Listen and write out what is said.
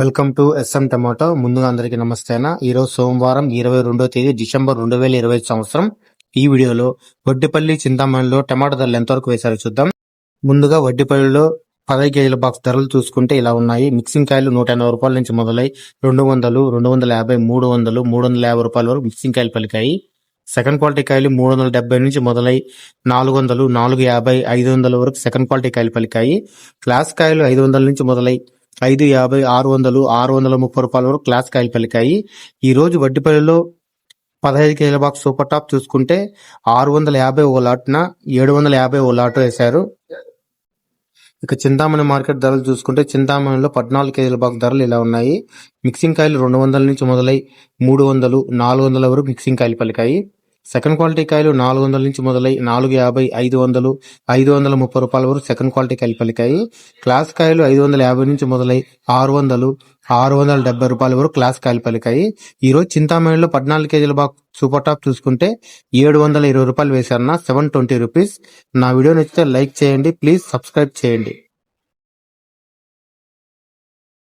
Welcome to S M tomato. ముందుగా అందరికీ నమస్తే ఈరోజు సోమవారం ఇరవై రెండో తేదీ డిసెంబర్ రెండు వేల ఇరవై సంవత్సరం. ఈ వీడియోలో వడ్డిపల్లి చింతామణిలో టమాటా ధరలు ఎంతవరకు వేశారో చూద్దాం. ముందుగా వడ్డిపల్లిలో పదహైదు కేజీల బాక్స్ ధరలు చూసుకుంటే ఇలా ఉన్నాయి. మిక్సింగ్ కాయలు నూట ఎనభై రూపాయల నుంచి మొదలై రెండు వందలు రెండు వందల యాభై మూడు వందలు మూడు వందల యాభై రూపాయల వరకు మిక్సింగ్ కాయలు పలికాయి. సెకండ్ క్వాలిటీ కాయలు మూడు వందల డెబ్బై నుంచి మొదలై నాలుగు వందలు నాలుగు యాభై ఐదు వందల వరకు సెకండ్ క్వాలిటీ కాయలు పలికాయి. క్లాస్ కాయలు ఐదు వందల నుంచి మొదలై ఐదు యాభై ఆరు వందలు ఆరు వందల ముప్పై రూపాయల వరకు క్లాస్ కాయలు పలికాయి. ఈ రోజు వడ్డిపల్లిలో పదహైదు కేజీల బాక్స్ సూపర్ టాప్ చూసుకుంటే ఆరు వందల యాభై ఓ లాట్న ఏడు వందల యాభై ఓ లాట్ వేశారు. ఇక చింతామణి మార్కెట్ ధరలు చూసుకుంటే చింతామణిలో పద్నాలుగు కేజీల బాక్స్ ధరలు ఇలా ఉన్నాయి. మిక్సింగ్ కాయలు రెండు వందల నుంచి మొదలై మూడు వందలు నాలుగు వందల వరకు మిక్సింగ్ కాయలు పలికాయి. సెకండ్ క్వాలిటీ కాయలు నాలుగు వందల నుంచి మొదలై నాలుగు యాభై ఐదు వందలు ఐదు వందల ముప్పై రూపాయల వరకు సెకండ్ క్వాలిటీ కాయలు పలికాయి. క్లాస్ కాయలు ఐదు వందల యాభై నుంచి మొదలై ఆరు వందలు ఆరు వందల డెబ్బై రూపాయల వరకు క్లాస్ కాయలు పలికాయి. ఈ రోజు చింతామణిలో పద్నాలుగు కేజీల బాక్స్ సూపర్ టాప్ చూసుకుంటే ఏడు వందల ఇరవై రూపాయలు వేశారన్న సెవెన్ ట్వంటీ రూపీస్. నా వీడియో నచ్చితే లైక్ చేయండి ప్లీజ్ సబ్స్క్రైబ్ చేయండి.